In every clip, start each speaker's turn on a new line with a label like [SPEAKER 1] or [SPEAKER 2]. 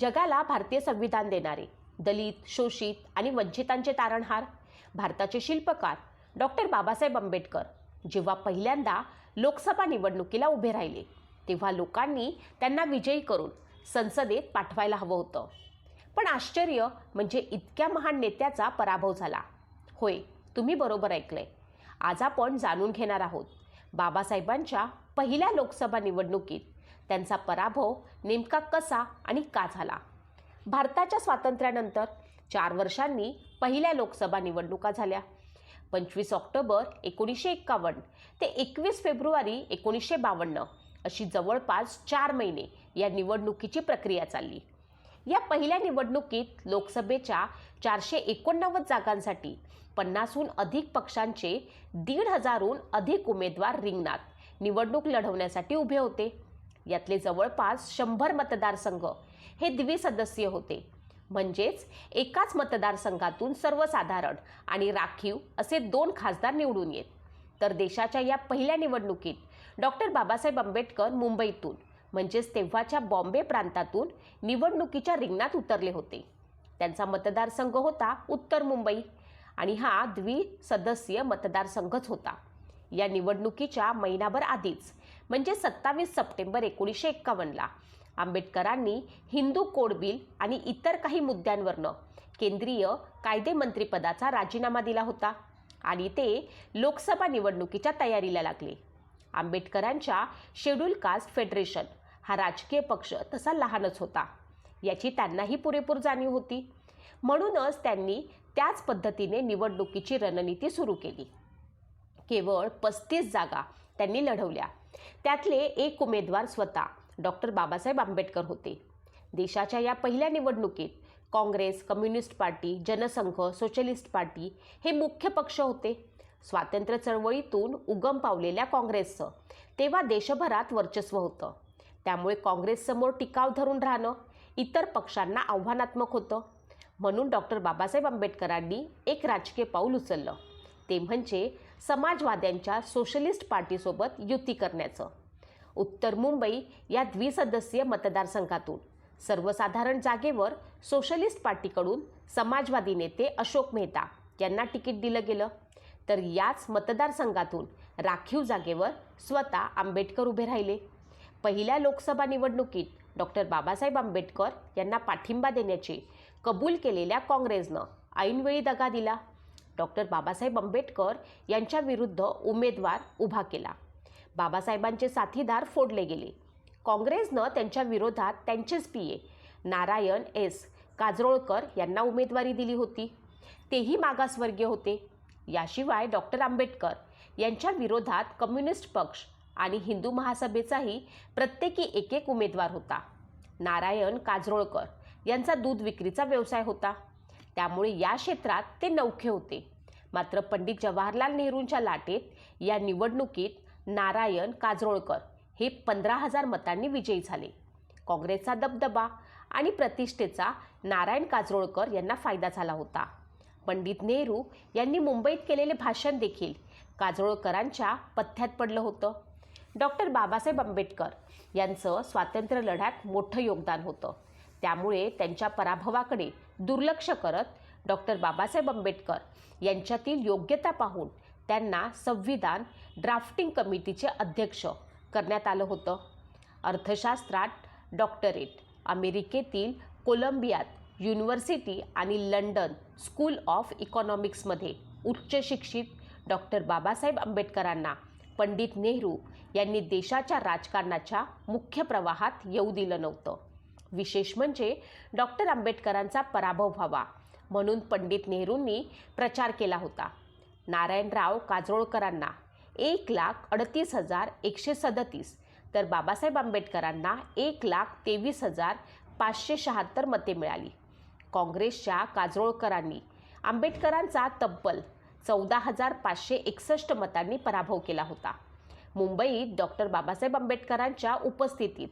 [SPEAKER 1] जगाला भारतीय संविधान देणारे दलित शोषित आणि वंचितांचे तारणहार. भारताचे शिल्पकार डॉक्टर बाबासाहेब आंबेडकर जेव्हा पहिल्यांदा लोकसभा निवडणुकीला उभे राहिले तेव्हा लोकांनी त्यांना विजयी करून संसदेत पाठवायला हवं होतं. पण आश्चर्य म्हणजे इतक्या महान नेत्याचा पराभव झाला. होय तुम्ही बरोबर ऐकलंय. आज आपण जाणून घेणार आहोत बाबासाहेबांच्या पहिल्या लोकसभा निवडणुकीत त्यांचा पराभव नेमका कसा आणि का झाला? भारताच्या स्वातंत्र्यानंतर चार वर्षांनी पहिल्या लोकसभा निवडणुका झाल्या. पंचवीस ऑक्टोबर एकोणीसशे एक्कावन्न ते एकवीस फेब्रुवारी एकोणीसशे बावन्न अशी जवळपास चार महिने या निवडणुकीची प्रक्रिया चालली. या पहिल्या निवडणुकीत लोकसभेच्या चारशे एकोणनव्वद जागांसाठी पन्नासहून अधिक पक्षांचे दीड हजारहून अधिक उमेदवार रिंगणात निवडणूक लढवण्यासाठी उभे होते. यातले जवळपास शंभर मतदारसंघ हे द्विसदस्यीय होते. म्हणजेच एकाच मतदारसंघातून सर्वसाधारण आणि राखीव असे दोन खासदार निवडून येत. तर देशाच्या या पहिल्या निवडणुकीत डॉक्टर बाबासाहेब आंबेडकर मुंबईतून म्हणजेच तेव्हाच्या बॉम्बे प्रांतातून निवडणुकीच्या रिंगणात उतरले होते. त्यांचा मतदारसंघ होता उत्तर मुंबई आणि हा द्विसदस्यीय मतदारसंघच होता. या निवडणुकीच्या महिनाभर आधीच म्हणजे सत्तावीस सप्टेंबर एकोणीसशे एक्कावन्नला. आंबेडकरांनी हिंदू कोड बिल आणि इतर काही मुद्द्यांवरनं केंद्रीय कायदेमंत्रीपदाचा राजीनामा दिला होता आणि ते लोकसभा निवडणुकीच्या तयारीला लागले. आंबेडकरांच्या शेड्यूल कास्ट फेडरेशन हा राजकीय पक्ष तसा लहानच होता. याची त्यांनाही पुरेपूर जाणीव होती. म्हणूनच त्यांनी त्याच पद्धतीने निवडणुकीची रणनीती सुरू केली. केवळ पस्तीस जागा त्यांनी लढवल्या. त्यातले एक उमेदवार स्वतः डॉक्टर बाबासाहेब आंबेडकर होते. देशाच्या या पहिल्या निवडणुकीत Congress communist party Jansangh socialist party हे मुख्य पक्ष होते. स्वातंत्र्य चळवळीतून उगम पावलेल्या काँग्रेसचं तेव्हा देशभरात वर्चस्व होतं. त्यामुळे काँग्रेससमोर टिकाव धरून राहणं इतर पक्षांना आव्हानात्मक होतं. म्हणून डॉक्टर बाबासाहेब आंबेडकरांनी एक राजकीय पाऊल उचललं. ते म्हणजे समाजवाद्यांच्या सोशलिस्ट पार्टीसोबत युती करण्याचं. उत्तर मुंबई या द्विसदस्यीय मतदारसंघातून. सर्वसाधारण जागेवर सोशलिस्ट पार्टीकडून समाजवादी नेते अशोक मेहता यांना तिकीट दिलं गेलं. तर याच मतदारसंघातून राखीव जागेवर स्वतः आंबेडकर उभे राहिले. पहिल्या लोकसभा निवडणुकीत डॉक्टर बाबासाहेब आंबेडकर यांना पाठिंबा देण्याचे कबूल केलेल्या काँग्रेसनं ऐनवेळी दगा दिला. डॉक्टर बाबासाहेब आंबेडकर यांच्याविरुद्ध उमेदवार उभा केला. बाबासाहेबांचे साथीदार फोडले गेले. काँग्रेसनं त्यांच्या विरोधात त्यांचेच P A Narayan S. Kajrolkar यांना उमेदवारी दिली होती. तेही मागासवर्गीय होते. याशिवाय डॉक्टर आंबेडकर यांच्या विरोधात कम्युनिस्ट पक्ष आणि हिंदू महासभेचाही प्रत्येकी एक एक उमेदवार होता. नारायण काजरोळकर यांचा दूध विक्रीचा व्यवसाय होता. त्यामुळे या क्षेत्रात ते नौखे होते. मात्र पंडित जवाहरलाल नेहरूंच्या लाटेत या निवडणुकीत नारायण काजरोळकर हे पंधरा हजार मतांनी विजयी झाले. काँग्रेसचा दबदबा आणि प्रतिष्ठेचा नारायण काजरोळकर यांना फायदा झाला होता. पंडित नेहरू यांनी मुंबईत केलेले भाषण देखील काजरोळकरांच्या पथ्यात पडलं होतं. डॉक्टर बाबासाहेब आंबेडकर यांचं स्वातंत्र्य लढ्यात मोठं योगदान होतं. त्यामुळे त्यांच्या पराभवाकडे दुर्लक्ष करत डॉक्टर बाबासाहेब आंबेडकर यांच्यातील योग्यता पाहून त्यांना संविधान ड्राफ्टिंग कमिटीचे अध्यक्ष करण्यात आलं होतं. अर्थशास्त्रात डॉक्टरेट अमेरिकेतील कोलंबियात युनिव्हर्सिटी आणि लंडन स्कूल ऑफ इकॉनॉमिक्समध्ये उच्च शिक्षित डॉक्टर बाबासाहेब आंबेडकरांना पंडित नेहरू यांनी देशाच्या राजकारणाच्या मुख्य प्रवाहात येऊ दिलं नव्हतं. विशेष म्हणजे डॉक्टर आंबेडकरांचा पराभव व्हावा म्हणून पंडित नेहरूंनी प्रचार केला होता. नारायणराव काजरोळकरांना एक लाख अडतीस हजार एकशे सदतीस तर बाबासाहेब आंबेडकरांना एक लाख तेवीस हजार पाचशे शहात्तर मते मिळाली. काँग्रेसच्या काजरोळकरांनी आंबेडकरांचा तब्बल चौदा हजार पाचशे एकसष्ट मतांनी पराभव केला होता. मुंबईत डॉक्टर बाबासाहेब आंबेडकरांच्या उपस्थितीत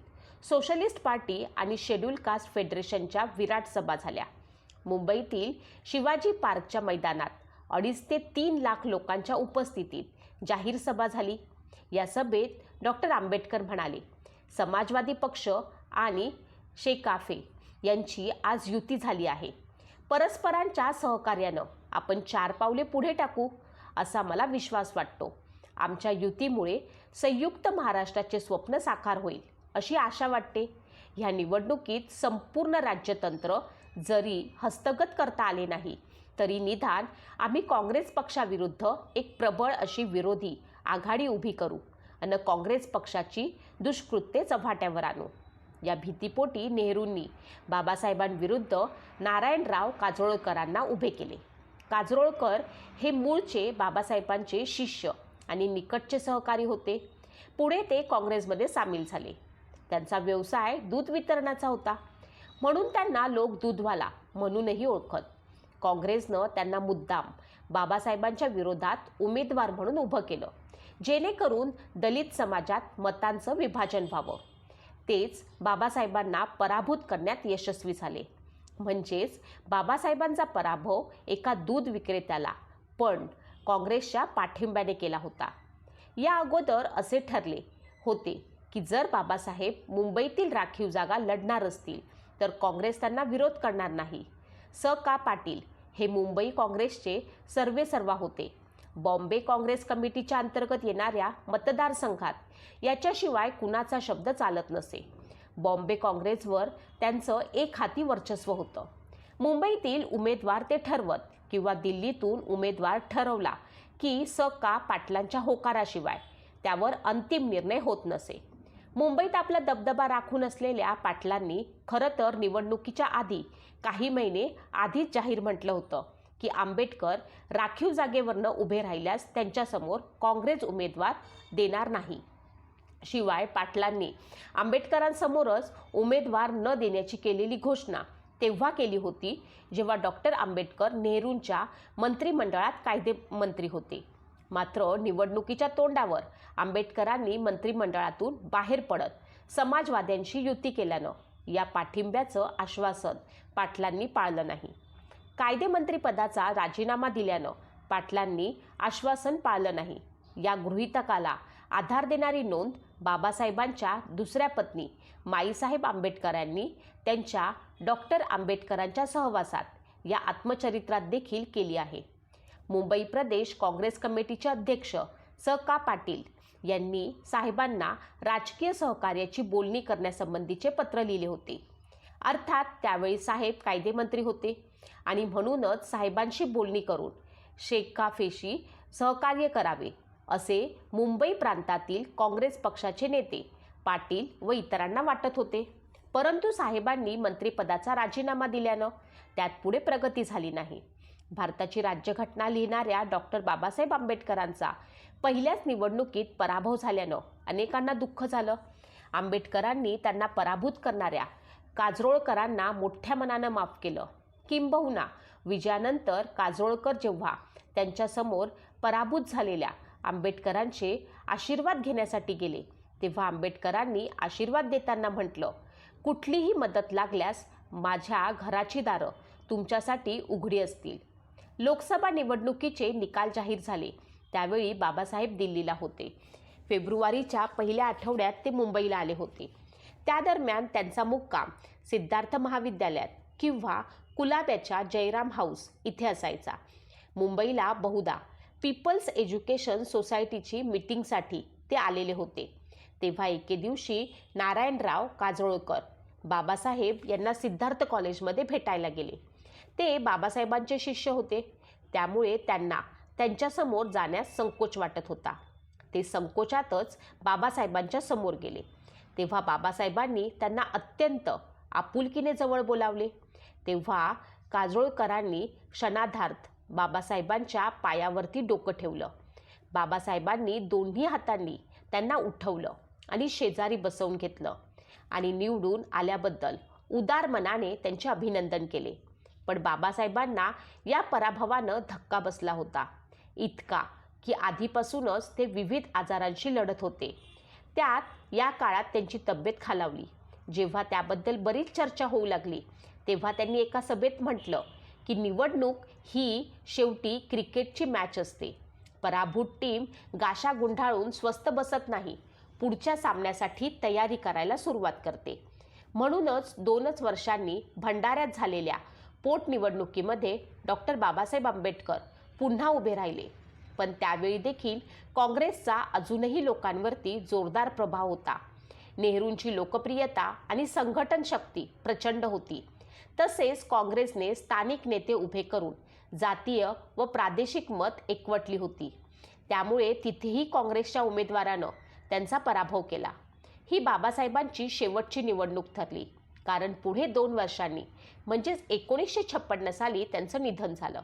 [SPEAKER 1] सोशलिस्ट पार्टी आणि शेड्यूल कास्ट फेडरेशनच्या विराट सभा झाल्या. मुंबईतील शिवाजी पार्कच्या मैदानात अडीच ते तीन लाख लोकांच्या उपस्थितीत जाहीर सभा झाली. या सभेत डॉक्टर आंबेडकर म्हणाले समाजवादी पक्ष आणि शेकाफे यांची आज युती झाली आहे. परस्परांच्या सहकार्यानं आपण चार पावले पुढे टाकू असा मला विश्वास वाटतो. आमच्या युतीमुळे संयुक्त महाराष्ट्राचे स्वप्न साकार होईल. अशी आशा वाटते. ह्या निवडणुकीत संपूर्ण राज्यतंत्र जरी हस्तगत करता आले नाही तरी निदान आम्ही काँग्रेस पक्षाविरुद्ध एक प्रबळ अशी विरोधी आघाडी उभी करू आणि काँग्रेस पक्षाची दुष्कृत्ये चव्हाट्यावर आणू. या भीतीपोटी नेहरूंनी बाबासाहेबांविरुद्ध नारायणराव काजोळकरांना उभे केले. काजरोळकर हे मूळचे बाबासाहेबांचे शिष्य आणि निकटचे सहकारी होते. पुढे ते काँग्रेसमध्ये सामील झाले. त्यांचा व्यवसाय दूध वितरणाचा होता. म्हणून त्यांना लोक दूधवाला म्हणूनही ओळखत. काँग्रेसनं त्यांना मुद्दाम बाबासाहेबांच्या विरोधात उमेदवार म्हणून उभं केलं जेणेकरून दलित समाजात मतांचं विभाजन व्हावं. तेच बाबासाहेबांना पराभूत करण्यात यशस्वी झाले. म्हणजेच बाबासाहेबांचा पराभव एका दूध विक्रेत्याला पण काँग्रेसच्या पाठिंब्याने केला होता. या अगोदर असे ठरले होते की जर बाबासाहेब मुंबईतील राखीव जागा लढणार असतील तर काँग्रेस त्यांना विरोध करणार नाही. स. का. पाटील हे मुंबई काँग्रेसचे सर्वेसर्वा होते. बॉम्बे काँग्रेस कमिटीच्या अंतर्गत येणाऱ्या मतदारसंघात याच्याशिवाय कुणाचा शब्द चालत नसे. बॉम्बे काँग्रेसवर त्यांचं एक हाती वर्चस्व होतं. मुंबईतील उमेदवार ते ठरवत किंवा दिल्लीतून उमेदवार ठरवला की स. का. पाटलांच्या होकाराशिवाय त्यावर अंतिम निर्णय होत नसे. मुंबईत आपला दबदबा राखून असलेल्या पाटलांनी खरं तर निवडणुकीच्या आधी काही महिने आधीच जाहीर म्हटलं होतं की आंबेडकर राखीव जागेवरनं उभे राहिल्यास त्यांच्यासमोर काँग्रेस उमेदवार देणार नाही. शिवाय पाटलांनी आंबेडकरांसमोरच उमेदवार न देण्याची केलेली घोषणा तेव्हा केली होती जेव्हा डॉक्टर आंबेडकर नेहरूंच्या मंत्रिमंडळात कायदेमंत्री होते. मात्र निवडणुकीच्या तोंडावर आंबेडकरांनी मंत्रिमंडळातून बाहेर पडत समाजवाद्यांशी युती केल्यानं या पाठिंब्याचं आश्वासन पाटलांनी पाळलं नाही. कायदेमंत्रीपदाचा राजीनामा दिल्यानं पाटलांनी आश्वासन पाळलं नाही. या गृहितकाला आधार देणारी नोंद बाबासाहेबांच्या दुसऱ्या पत्नी माईसाहेब आंबेडकरांनी त्यांच्या डॉक्टर आंबेडकरांच्या सहवासात या आत्मचरित्रात देखील केली आहे. मुंबई प्रदेश काँग्रेस कमिटीचे अध्यक्ष स. का. पाटील यांनी साहेबांना राजकीय सहकार्याची बोलणी करण्यासंबंधीचे पत्र लिहिले होते. अर्थात त्यावेळी साहेब कायदेमंत्री होते आणि म्हणूनच साहेबांशी बोलणी करून शेकाफेशी सहकार्य करावे असे मुंबई प्रांतातील काँग्रेस पक्षाचे नेते पाटील व इतरांना वाटत होते. परंतु साहेबांनी मंत्रिपदाचा राजीनामा दिल्यानं त्यात पुढे प्रगती झाली नाही. भारताची राज्यघटना लिहिणाऱ्या डॉक्टर बाबासाहेब आंबेडकरांचा पहिल्याच निवडणुकीत पराभव झाल्यानं अनेकांना दुःख झालं. आंबेडकरांनी त्यांना पराभूत करणाऱ्या काजरोळकरांना मोठ्या मनानं माफ केलं. किंबहुना विजयानंतर काजरोळकर जेव्हा त्यांच्यासमोर पराभूत झालेल्या आंबेडकरांचे आशीर्वाद घेण्यासाठी गेले तेव्हा आंबेडकरांनी आशीर्वाद देताना म्हटलं कुठलीही मदत लागल्यास माझ्या घराची दारं तुमच्यासाठी उघडी असतील. लोकसभा निवडणुकीचे निकाल जाहीर झाले. त्यावेळी बाबासाहेब दिल्लीला होते. फेब्रुवारीच्या पहिल्या आठवड्यात ते मुंबईला आले होते. त्या दरम्यान त्यांचा मुक्काम सिद्धार्थ महाविद्यालयात किंवा कुलाब्याच्या जयराम हाऊस इथे असायचा. मुंबईला बहुधा पीपल्स एज्युकेशन सोसायटीची मीटिंगसाठी ते आलेले होते. तेव्हा एके दिवशी नारायणराव काजोळकर बाबासाहेब यांना सिद्धार्थ कॉलेजमध्ये भेटायला गेले. ते बाबासाहेबांचे शिष्य होते. त्यामुळे त्यांना त्यांच्यासमोर जाण्यास संकोच वाटत होता. ते संकोचातच बाबासाहेबांच्या समोर गेले. तेव्हा बाबासाहेबांनी त्यांना अत्यंत आपुलकीने जवळ बोलावले. तेव्हा काजोळकरांनी क्षणाधार्थ बाबासाहेबांच्या पायावरती डोकं ठेवलं. बाबासाहेबांनी दोन्ही हातांनी त्यांना उठवलं आणि शेजारी बसवून घेतलं आणि निवडून आल्याबद्दल उदार मनाने त्यांचे अभिनंदन केले. पण बाबासाहेबांना या पराभवानं धक्का बसला होता. इतका की आधीपासूनच ते विविध आजारांशी लढत होते. त्यात या काळात त्यांची तब्येत खालावली. जेव्हा त्याबद्दल बरीच चर्चा होऊ लागली तेव्हा त्यांनी एका सभेत म्हटलं की निवडणूक ही शेवटी क्रिकेटची मॅच असते. पराभूत टीम गाशा गुंढाळून स्वस्त बसत नाही पुढच्या सामन्यासाठी तयारी करायला सुरुवात करते. म्हणूनच दोनच वर्षांनी भंडाऱ्यात झालेल्या पोटनिवडणुकीमध्ये डॉक्टर बाबासाहेब आंबेडकर पुन्हा उभे राहिले. पण त्यावेळी देखील काँग्रेसचा अजूनही लोकांवरती जोरदार प्रभाव होता. नेहरूंची लोकप्रियता आणि संघटन शक्ती प्रचंड होती. तसेच काँग्रेसने स्थानिक नेते उभे करून जातीय व प्रादेशिक मत एकवटली होती. त्यामुळे तिथेही काँग्रेसच्या उमेदवारानं त्यांचा पराभव केला. ही बाबासाहेबांची शेवटची निवडणूक ठरली. कारण पुढे दोन वर्षांनी म्हणजेच एकोणीसशे छप्पन्न साली त्यांचं निधन झालं.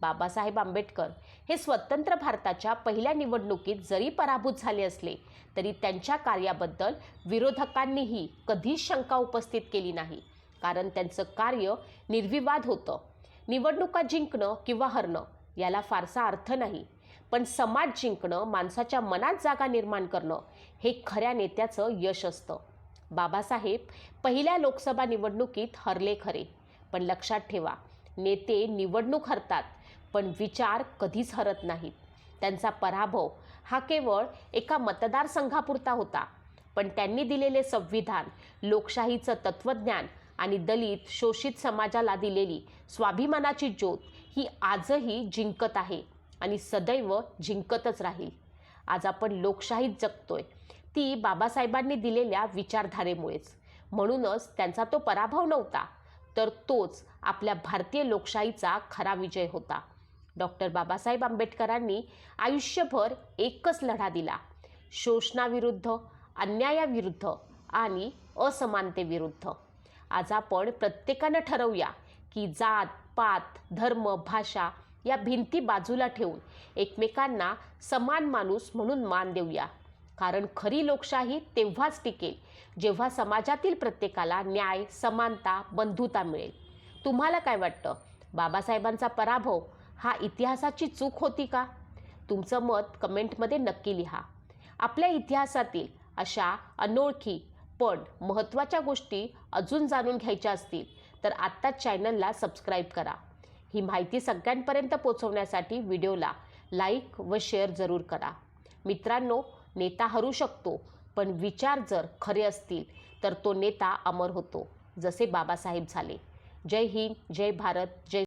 [SPEAKER 1] बाबासाहेब आंबेडकर हे स्वतंत्र भारताच्या पहिल्या निवडणुकीत जरी पराभूत झाले असले तरी त्यांच्या कार्याबद्दल विरोधकांनीही कधीच शंका उपस्थित केली नाही. कारण त्यांचं कार्य निर्विवाद होतं. निवडणुका जिंकणं किंवा हरणं याला फारसा अर्थ नाही. पण समाज जिंकणं माणसाच्या मनात जागा निर्माण करणं हे खऱ्या नेत्याचं यश असतं. बाबासाहेब पहिल्या लोकसभा निवडणुकीत हरले खरे. पण लक्षात ठेवा नेते निवडणूक हरतात पण विचार कधीच हरत नाहीत. त्यांचा पराभव हा केवळ एका मतदारसंघापुरता होता. पण त्यांनी दिलेले संविधान लोकशाहीचं तत्त्वज्ञान आणि दलित शोषित समाजाला दिलेली स्वाभिमानाची ज्योत ही आजही जिंकत आहे आणि सदैव जिंकतच राहील. आज आपण लोकशाहीत जगतोय. ती बाबासाहेबांनी दिलेल्या विचारधारेमुळेच. म्हणूनच त्यांचा तो पराभव नव्हता तर तोच आपल्या भारतीय लोकशाहीचा खरा विजय होता. डॉक्टर बाबासाहेब आंबेडकरांनी आयुष्यभर एकच लढा दिला शोषणाविरुद्ध अन्यायाविरुद्ध आणि असमानतेविरुद्ध. आज आपण प्रत्येकानं ठरवूया की जात पात धर्म भाषा या भिंती बाजूला ठेवून एकमेकांना समान माणूस म्हणून मान देऊया. कारण खरी लोकशाही तेव्हाच टिकेल जेव्हा समाजातील प्रत्येकाला न्याय समानता बंधुता मिळेल. तुम्हाला काय वाटतं? बाबासाहेबांचा पराभव हा इतिहासाची चूक होती का? तुमचं मत कमेंटमध्ये नक्की लिहा. आपल्या इतिहासातील अशा अनोळखी पण महत्त्वाच्या गोष्टी अजून जाणून घ्यायच्या असतील तर आत्ताच चॅनलला सबस्क्राईब करा. ही माहिती सगळ्यांपर्यंत पोहोचवण्यासाठी व्हिडिओला लाईक व शेअर जरूर करा. मित्रांनो नेता हरू शकतो पण विचार जर खरे असतील तर तो नेता अमर होतो. जसे बाबासाहेब झाले. जय हिंद जय भारत जय